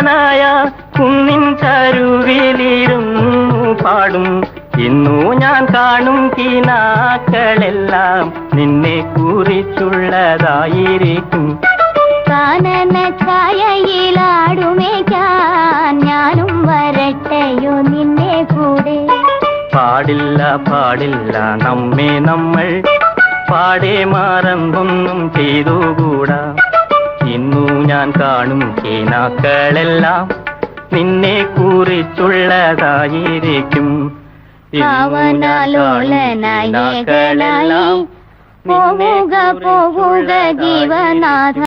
തണലായ കുന്നിൻ ചരുവിലിരുന്നു പാടും. ഇന്നു ഞാൻ കാണും കിനാക്കളെല്ലാം നിന്നെ കുറിച്ചുള്ളതായിരിക്കും. കാനന ഛായയിലാടുമേക്കാൻ ഞാനും വരട്ടെയോ നിന്നെ കൂടെ? പാടില്ല പാടില്ല നമ്മെ നമ്മൾ പാടെ മാറമ്പൊന്നും ചെയ്തുകൂടാ. ഞാൻ കാണും കിനാക്കളെല്ലാം നിന്നെ കുറിച്ചുള്ളതായിരിക്കും. നിന്നെ പോവുക പോവുക ജീവനാഥ